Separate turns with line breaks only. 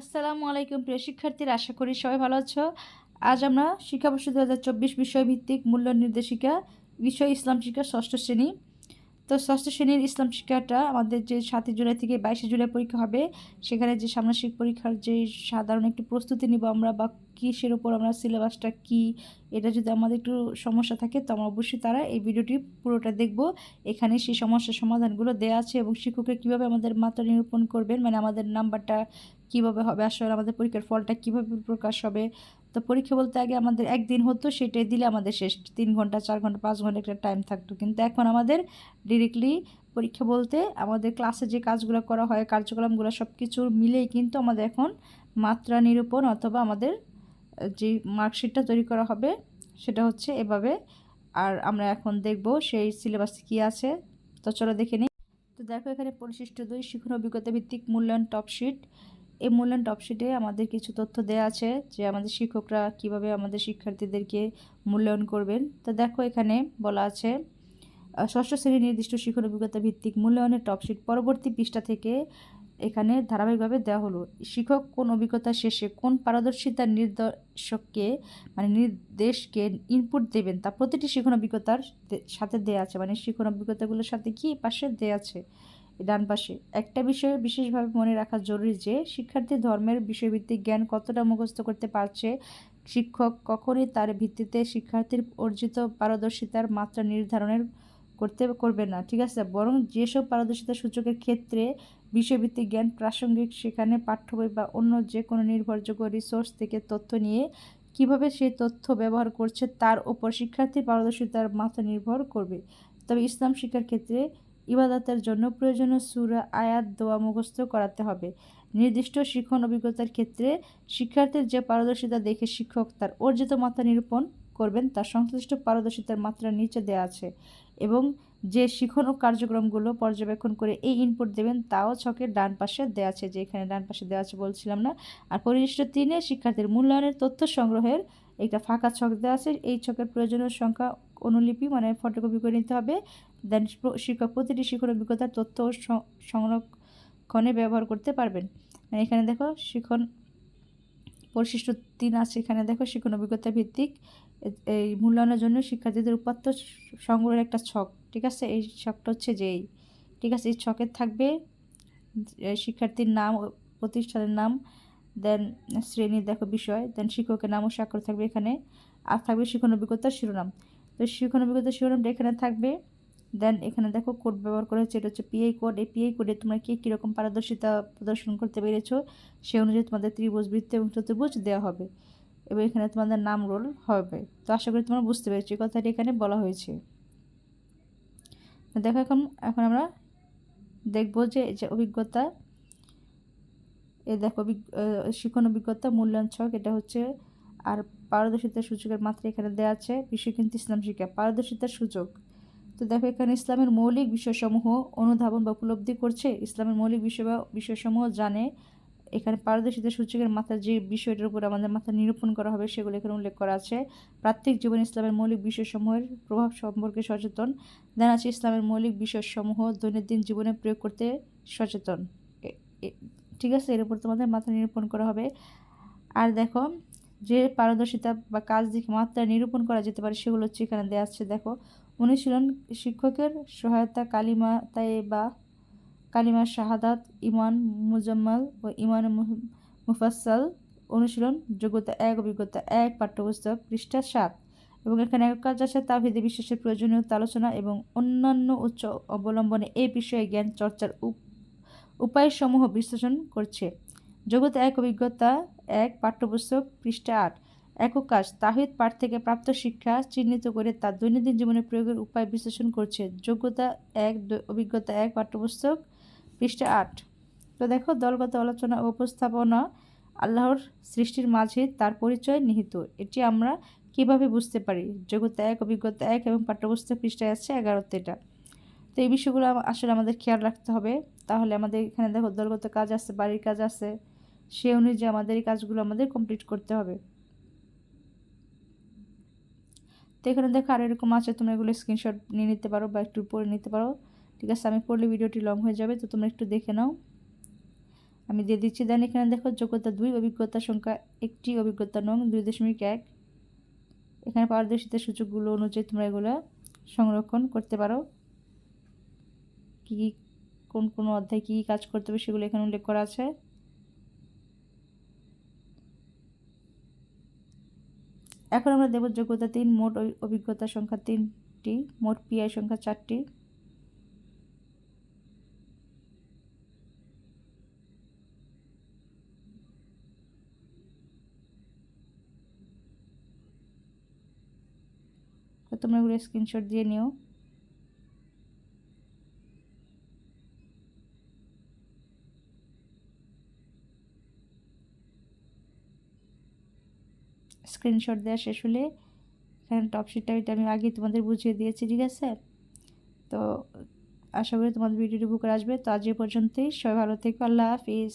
আসসালামু আলাইকুম প্রিয় শিক্ষার্থীরা, আশা করি সবাই ভালো আছো। আজ আমরা শিক্ষাবর্ষ দু হাজার চব্বিশ বিষয়ভিত্তিক মূল্য নির্দেশিকা, বিষয় ইসলাম শিক্ষা ষষ্ঠ শ্রেণি তো ষষ্ঠ শ্রেণির ইসলাম শিক্ষাটা আমাদের যে সাতই জুলাই থেকে বাইশে জুলাই পরীক্ষা হবে, সেখানে যে সামনাসিক পরীক্ষার যে সাধারণ একটু প্রস্তুতি নিব আমরা বা কিসের ওপর আমরা সিলেবাসটা কি, এটা যদি আমাদের একটু সমস্যা থাকে তো আমরা অবশ্যই তারা এই ভিডিওটি পুরোটা দেখব। এখানে সেই সমস্যার সমাধানগুলো দেওয়া আছে এবং শিক্ষকের কীভাবে আমাদের মাত্রা নিরূপণ করবেন মানে আমাদের নাম্বারটা কীভাবে হবে, আসলে আমাদের পরীক্ষার ফলটা কীভাবে প্রকাশ হবে তো পরীক্ষা বলতে আগে আমাদের একদিন হতো, সেটাই দিলে আমাদের শেষ। তিন ঘণ্টা, চার ঘণ্টা, পাঁচ ঘণ্টা একটা টাইম থাকতো। কিন্তু এখন আমাদের ডিরেক্টলি পরীক্ষা বলতে আমাদের ক্লাসে যে কাজগুলো করা হয় কার্যক্রমগুলো সব কিছু মিলেই কিন্তু আমাদের এখন মাত্রা নিরূপণ অথবা আমাদের যে মার্কশিটটা তৈরি করা হবে, সেটা হচ্ছে এভাবে। আর আমরা এখন দেখব সেই সিলেবাসে কী আছে। তো চলো দেখে নিই। তো দেখো এখানে পরিশিষ্ট দুই শিক্ষণ অভিজ্ঞতা ভিত্তিক মূল্যায়ন টপশিট এই মূল্যায়ন টপশিটে আমাদের কিছু তথ্য দেওয়া আছে যে আমাদের শিক্ষকরা কীভাবে আমাদের শিক্ষার্থীদেরকে মূল্যায়ন করবেন। তো দেখো এখানে বলা আছে ষষ্ঠ শ্রেণির নির্দিষ্ট শিক্ষণ অভিজ্ঞতা ভিত্তিক মূল্যায়নের টপশিট পরবর্তী পৃষ্ঠা থেকে এখানে ধারাবাহিকভাবে দেওয়া হলো। শিক্ষক কোন অভিজ্ঞতা শেষে কোন পারদর্শিতার নির্দেশককে মানে নির্দেশকে ইনপুট দেবেন তা প্রতিটি শিক্ষণ অভিজ্ঞতার সাথে দেওয়া আছে। মানে শিক্ষণ অভিজ্ঞতাগুলোর সাথে কি পাশে দেওয়া আছে? ডান পাশে। একটা বিষয়ে বিশেষভাবে মনে রাখা জরুরি যে, শিক্ষার্থী ধর্মের বিষয়ভিত্তিক জ্ঞান কতটা মুখস্থ করতে পারছে শিক্ষক কখনই তার ভিত্তিতে শিক্ষার্থীর অর্জিত পারদর্শিতার মাত্রা নির্ধারণের করতে করবে না, ঠিক আছে? বরং যেসব পারদর্শিতা সূচকের ক্ষেত্রে বিষয়ভিত্তিক জ্ঞান প্রাসঙ্গিক সেখানে পাঠ্য বই বা অন্য যে কোনো নির্ভরযোগ্য রিসোর্স থেকে তথ্য নিয়ে কীভাবে সেই তথ্য ব্যবহার করছে তার ওপর শিক্ষার্থীর পারদর্শিতার মাত্রা নির্ভর করবে। তবে ইসলাম শিক্ষার ক্ষেত্রে ইবাদতের জন্য প্রয়োজনীয় সুরা, আয়াত, দোয়া মুখস্থ করাতে হবে। নির্দিষ্ট শিক্ষণ অভিজ্ঞতার ক্ষেত্রে শিক্ষার্থীর যে পারদর্শিতা দেখে শিক্ষক তার অর্জিত মাত্রা নিরূপণ করবেন, তার সংশ্লিষ্ট পারদর্শিতার মাত্রা নিচে দেওয়া আছে এবং যে শিখন ও কার্যক্রমগুলো পর্যবেক্ষণ করে এই ইনপুট দেবেন, তাও ছকের ডান পাশে দেওয়া আছে, যে এখানে ডান পাশে দেওয়া আছে বলছিলাম না। আর পরিশিষ্ট তিনে শিক্ষার্থীর মূল্যায়নের তথ্য সংগ্রহের একটা ফাঁকা ছক দেওয়া আছে, এই ছকের প্রয়োজনীয় সংখ্যা অনুলিপি মানে ফটোকপি করে নিতে হবে। দেন শিক্ষক, প্রতিটি শিক্ষণ অভিজ্ঞতার তথ্য সংরক্ষণে ব্যবহার করতে পারবেন। মানে এখানে দেখো শিক্ষণ পরিশিষ্ট তিন আছে। এখানে দেখো শিক্ষণ অভিজ্ঞতা ভিত্তিক। এই মূল্যায়নের জন্য শিক্ষার্থীদের উপাত্ত সংগ্রহের একটা ছক। ঠিক আছে? এই ছকটা হচ্ছে যেই। ঠিক আছে? এই ছকে থাকবে শিক্ষার্থীর নাম প্রতিষ্ঠানের নাম দেন শ্রেণির দেখো বিষয় দেন শিক্ষকের নাম ও স্বাক্ষর থাকবে এখানে। আর থাকবে শিক্ষণ অভিজ্ঞতার শিরোনাম। তো শিক্ষণ অভিজ্ঞতার শিরোনামটা এখানে থাকবে। দেন এখানে দেখো কোড ব্যবহার করা হচ্ছে এটা হচ্ছে পিআই কোড এই পিআই কোডে তোমরা কে কীরকম পারদর্শিতা প্রদর্শন করতে পেরেছ, সে অনুযায়ী তোমাদের ত্রিভুজ, বৃত্ত এবং চতুর্ভুজ দেওয়া হবে। এবং এখানে তোমাদের নাম রোল হবে। তো আশা করি তোমরা বুঝতে পেরেছ, এই কথাটি এখানে বলা হয়েছে। দেখো এখন এখন আমরা দেখব যে যে অভিজ্ঞতা এ দেখো শিক্ষণ অভিজ্ঞতা মূল্যায়ন ছক এটা হচ্ছে আর পারদর্শিতার সূচকের মাত্রা এখানে দেওয়া আছে বিশ্ব কিন্তু ইসলাম শিক্ষা, পারদর্শিতার সূচক তো দেখো এখানে ইসলামের মৌলিক বিষয়সমূহ অনুধাবন বা উপলব্ধি করছে। ইসলামের মৌলিক বিষয় বা বিষয়সমূহ জানে। এখানে পারদর্শিতা সূচকের মাথায় যে বিষয়টার উপর আমাদের মাথা নিরূপণ করা হবে সেগুলো এখানে উল্লেখ করা আছে। প্রাত্যিক জীবন ইসলামের মৌলিক বিষয়সমূহের প্রভাব সম্পর্কে সচেতন। দেন আছে ইসলামের মৌলিক বিষয়সমূহ দৈনন্দিন জীবনে প্রয়োগ করতে সচেতন। ঠিক আছে? এর উপর তোমাদের মাথা নিরূপণ করা হবে। আর দেখো যে পারদর্শিতা বা কাজ দেখে মাত্রা নিরূপণ করা যেতে পারে সেগুলো হচ্ছে এখানে দেওয়া আছে, দেখো। অনুশীলন শিক্ষকের সহায়তা কালিমা তাই বা কালিমা শাহাদাত, ইমান মুজাম্মাল ও ইমান মুফাসাল অনুশীলন, যোগ্যতা এক, অভিজ্ঞতা এক, পাঠ্যপুস্তক পৃষ্ঠা সাত এবং এখানে এক কাজ আছে তাভিদে বিশ্বাসের প্রয়োজনীয়তা আলোচনা এবং অন্যান্য উচ্চ অবলম্বনে এই বিষয়ে জ্ঞান চর্চার উপায়সমূহ বিশ্লেষণ করছে। যোগ্যতা এক অভিজ্ঞতা, এক পাঠ্যপুস্তক, পৃষ্ঠা আট। একক কাজ, তাহিদ পাঠ থেকে প্রাপ্ত শিক্ষা চিহ্নিত করে তার দৈনন্দিন জীবনে প্রয়োগের উপায় বিশ্লেষণ করছে। যোগ্যতা এক অভিজ্ঞতা এক, পাঠ্যপুস্তক, পৃষ্ঠা আট। তো দেখো, দলগত আলোচনা ও উপস্থাপনা আল্লাহর সৃষ্টির মাঝে তার পরিচয় নিহিত। এটি আমরা কীভাবে বুঝতে পারি? যোগ্যতা এক, অভিজ্ঞতা এক এবং পাঠ্যপুস্তক পৃষ্ঠায় আছে এগারোতে এটা। তো এই বিষয়গুলো আসলে আমাদের খেয়াল রাখতে হবে। তাহলে আমাদের এখানে দেখো, দলগত কাজ আছে, বাড়ির কাজ আছে সে অনুযায়ী আমাদের এই কাজগুলো আমাদের কমপ্লিট করতে হবে। তো এখানে দেখো আর এরকম আছে, তোমরা এগুলো স্ক্রিনশট নিয়ে নিতে পারো বা একটু পরে নিতে পারো। ঠিক আছে, আমি পড়লে ভিডিওটি লং হয়ে যাবে, তো তোমরা একটু দেখে নাও। আমি দিয়ে দিচ্ছি দেন এখানে দেখো যোগ্যতা দুই, অভিজ্ঞতা সংখ্যা একটি, অভিজ্ঞতা নং দুই দশমিক এক। এখানে পারদর্শিতার সূচকগুলো অনুযায়ী তোমরা এগুলো সংরক্ষণ করতে পারো। কী কোন কোন অধ্যায় কী কাজ করতে হবে সেগুলো এখানে উল্লেখ করা আছে। এখন আমরা দেব যোগ্যতা তিন, মোট অভিজ্ঞতা সংখ্যা তিনটি, মোট পিআই সংখ্যা চারটি। তোমরা এগুলো স্ক্রিনশট দিয়ে নিও। স্ক্রিনশট দেওয়া শেষ হলে এখানে টপশিটটা এটা আমি আগে তোমাদের বুঝিয়ে দিয়েছি, ঠিক আছে? তো আশা করি তোমাদের ভিডিওটি বুক আসবে। তো আজ এ পর্যন্তই। সবাই ভালো থেকো। আল্লাহ হাফিজ।